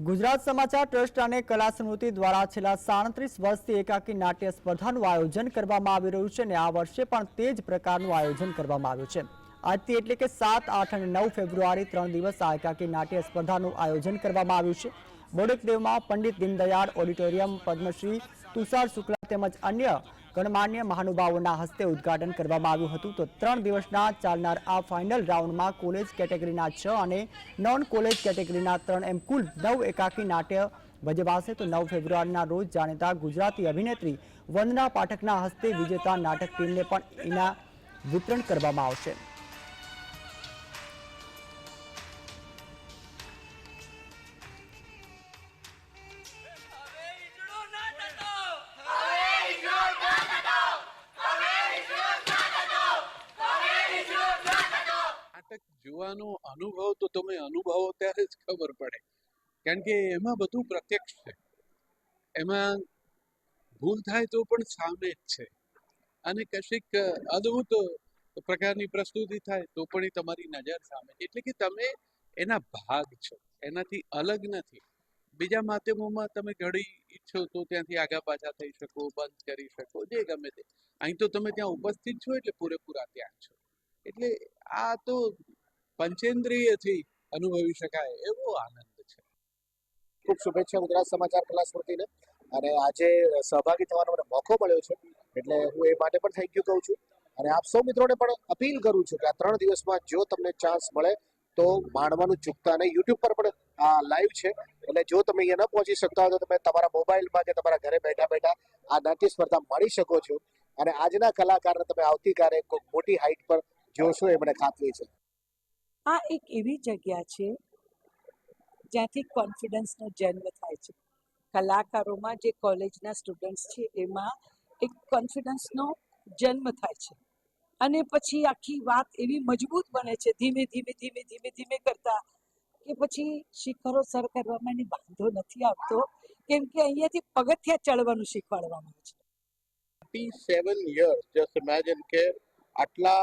ગુજરાત સમાચાર ટ્રસ્ટ અને કલા સ્મૃતિ દ્વારા છેલ્લા સાડત્રીસ વર્ષથી એકાકી નાટ્ય સ્પર્ધાનું આયોજન કરવામાં આવી રહ્યું છે અને આ વર્ષે પણ તે જ પ્રકારનું આયોજન કરવામાં આવ્યું છે. આજથી એટલે કે સાત, આઠ અને નવ ફેબ્રુઆરી ત્રણ દિવસ આ એકાકી નાટ્ય સ્પર્ધાનું આયોજન કરવામાં આવ્યું છે. બોડકદેવમાં પંડિત દીનદયાળ ઓડિટોરિયમ, પદ્મશ્રી, તુષાર શુક્લા તેમજ અન્ય ગણમાન્ય મહાનુભાવોના હસ્તે ઉદ્ઘાટન કરવામાં આવ્યું હતું. તો ત્રણ દિવસના ચાલનાર આ ફાઇનલ રાઉન્ડમાં કોલેજ કેટેગરીના છ અને નોન કોલેજ કેટેગરીના ત્રણ એમ કુલ નવ એકાકી નાટ્ય ભજવાશે. તો નવ ફેબ્રુઆરીના રોજ જાણીતા ગુજરાતી અભિનેત્રી વંદના પાઠકના હસ્તે વિજેતા નાટક ટીમને પણ એના વિતરણ કરવામાં આવશે. નાટક જોવાનો અનુભવ તો તમે અનુભવો ત્યારે જ ખબર પડે. કારણ કે એમાં બધું પ્રત્યક્ષ છે. એમાં ભૂલ થાય તો પણ સામે જ છે. અને કશીક અદ્ભુત પ્રકારની પ્રસ્તુતિ થાય તો પણ એ તમારી નજર સામે એટલે કે તમે એના ભાગ છો. એનાથી અલગ નથી. બીજા માધ્યમોમાં તમે ઘડી ઈચ્છો તો ત્યાંથી આગા પાછા થઈ શકો, બંધ કરી શકો, જે ગમે તે. અહીં તો તમે ત્યાં ઉપસ્થિત છો એટલે પૂરેપૂરા ત્યાં છો. એટલે આ તો પંચેન્દ્રિયથી અનુભવી શકાય એવો આનંદ છે. ખૂબ શુભેચ્છા ગુજરાત સમાચાર કલા સ્મૃતિને. અને આજે સહભાગી થવાનો મને મોકો મળ્યો છે. એટલે હું એ માટે પણ થેન્ક યુ કહું છું. અને આપ સૌ મિત્રોને પણ અપીલ કરું છું કે આ ત્રણ દિવસમાં જો તમને ચાન્સ મળે, તો માણવાનું ચૂકતા નહીં. યુટ્યુબ પર પણ આ લાઈવ છે. એટલે જો તમે અહીંયા ન પહોંચી શકતા હોય તો તમે તમારા મોબાઈલમાં કે તમારા ઘરે બેઠા બેઠા આ નાટ્ય સ્પર્ધા માણી શકો છો. અને આજના કલાકારને તમે આવતીકાલે કોઈ મોટી હાઈટ પર જોશો એ મને ખાતરી છે. આ એક એવી જગ્યા છે જ્યાંથી કોન્ફિડન્સનો જન્મ થાય છે. કલાકારોમાં જે કોલેજના સ્ટુડન્ટ્સ છે એમાં એક કોન્ફિડન્સનો જન્મ થાય છે. અને પછી આખી વાત એવી મજબૂત બને છે ધીમે ધીમે ધીમે ધીમે ધીમે કરતા કે પછી શિખરો સર કરવામાં એની વાંધો નથી આવતો કેમ કે અહીંયાથી પગથિયા ચડવાનું શીખવાડવામાં આવે છે. સેવન યર્સ જસ્ટ ઇમેજિન કે આટલા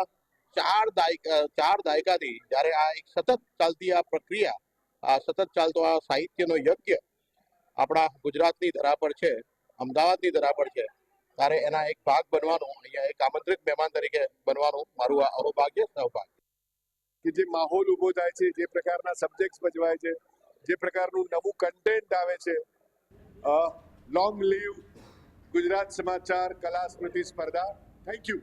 ચાર દાયકા, ચાર દાયકાથી જ્યારે આ એક સતત ચાલતી આ પ્રક્રિયા, આ સતત ચાલતો આ સાહિત્યનો યજ્ઞ આપણા ગુજરાતની ધરા પર છે, અમદાવાદની ધરા પર છે, ત્યારે એના એક ભાગ બનવાનું, અહીંયા એક આમંત્રિત મહેમાન તરીકે બનવાનું મારું આ અહોભાગ્ય સૌભાગ્ય કે જે માહોલ ઊભો થાય છે, જે પ્રકારના સબ્જેક્ટ્સ ભજવાય છે, જે પ્રકારનું નવું કન્ટેન્ટ આવે છે લોંગ લીવ ગુજરાત સમાચાર કલા સ્મૃતિ સ્પર્ધા. Thank you